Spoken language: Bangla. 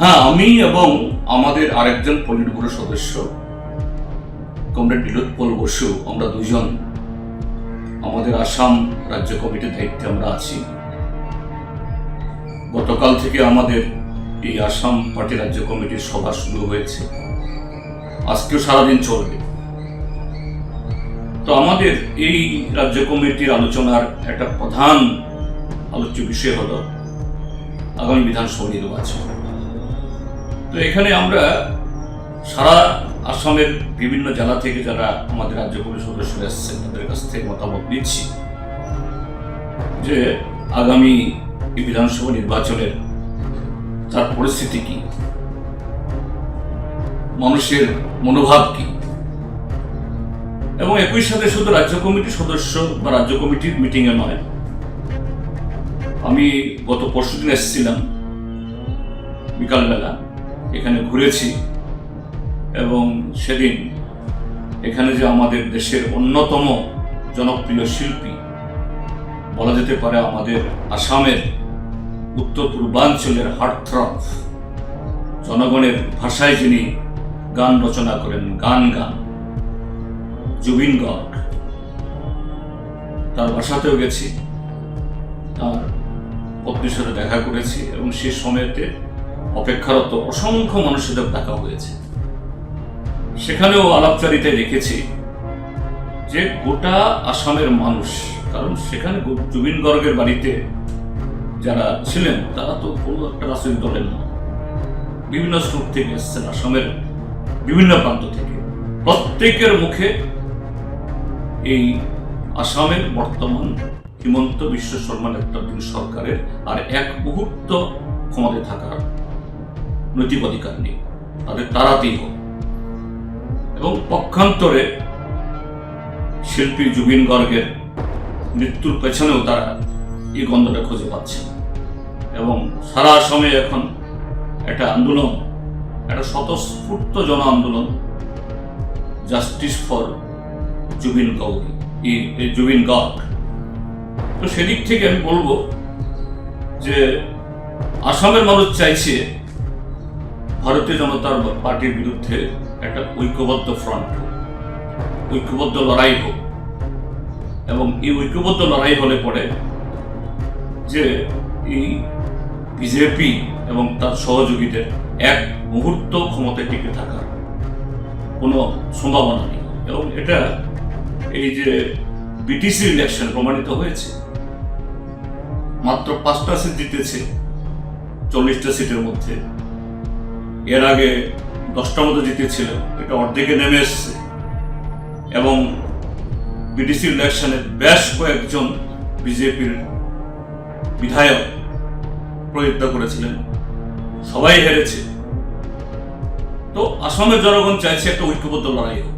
হ্যাঁ আমি এবং আমাদের আরেকজন পলিট সদস্য, কমরেড বিলোৎপল বসু, আমরা দুজন আমাদের আসাম রাজ্য কমিটির দায়িত্বে আমরা আছি। গতকাল থেকে আমাদের এই আসাম পার্টি রাজ্য কমিটির সভা শুরু হয়েছে। আজকেও সারাদিন চলবে। তো আমাদের এই রাজ্য কমিটির আলোচনার একটা প্রধান আলোচ্য বিষয় হলো আগামী বিধানসভা নির্বাচন। তো এখানে আমরা সারা আসামের বিভিন্ন জেলা থেকে যারা আমাদের রাজ্য কমিটির সদস্য এসছেন, তাদের কাছ থেকে মতামত নিচ্ছি যে আগামী বিধানসভা নির্বাচনের তার পরিস্থিতি কি? মানুষের মনোভাব কি? এবং একই সাথে শুধু রাজ্য কমিটির সদস্য বা রাজ্য কমিটির মিটিংয়ে নয়, আমি গত পরশু দিন এসেছিলাম বিকালবেলা। এখানে ঘুরেছি এবং সেদিন এখানে যে আমাদের দেশের অন্যতম জনপ্রিয় শিল্পী, বলা যেতে পারে আমাদের আসামের উত্তর পূর্বাঞ্চলের হার্টথ্রব, জনগণের ভাষায় যিনি গান রচনা করেন, গান গান, জুবিন গর্গ, তার বাসাতেও গেছি, তার পত্নীর সাথে দেখা করেছি এবং সে সময়তে অপেক্ষারত অসংখ্য মানুষের দেখা হয়েছে। সেখানেও আলাপচারিতায় দেখেছি যে গোটা আসামের মানুষ, কারণ সেখানে জুবিন গর্গের বাড়িতে যারা ছিলেন, তারা তো কোনো একটা রাজনৈতিক দলের নয় বিভিন্ন স্রোত থেকে এসছেন আসামের বিভিন্ন প্রান্ত থেকে। প্রত্যেকের মুখে এই আসামের বর্তমান হিমন্ত বিশ্ব শর্মা নেতৃত্বাধীন সরকারের আর এক মুহূর্ত ক্ষমতায় থাকার নৈতিক অধিকার নেই। তাদের তাড়াতেই হোক এবং পক্ষান্তরে শিল্পী জুবিন গর্গের মৃত্যুর পেছনেও তারা এই গন্ধটা খুঁজে পাচ্ছে। এবং সারা আসামে এখন একটা আন্দোলন, একটা স্বতঃস্ফূর্ত জন আন্দোলন জাস্টিস ফর জুবিন গৌরী এই জুবিন গর্গ। তো সেদিক থেকে আমি বলব যে আসামের মানুষ চাইছে ভারতীয় জনতা পার্টির বিরুদ্ধে একটা ঐক্যবদ্ধ ফ্রন্ট ঐক্যবদ্ধ লড়াই হোক। এবং এই ঐক্যবদ্ধ লড়াই হলে পরে যে এই বিজেপি এবং তার সহযোগীদের এক মুহূর্ত ক্ষমতায় টিকে থাকার কোনো সম্ভাবনা নেই। এবং এটা এই যে বিটিসি ইলেকশন প্রমাণিত হয়েছে, মাত্র পাঁচটা সিট জিতেছে চল্লিশটা সিটের মধ্যে। এর আগে দশটা মতো জিতেছিল এটা অর্ধেকে নেমে এসছে। এবং বিটিসি ইলেকশনে বেশ কয়েকজন বিজেপির বিধায়ক প্রতিজ্ঞা করেছিলেন। সবাই হেরেছে। তো আসামের জনগণ চাইছে একটা ঐক্যবদ্ধ লড়াই হোক।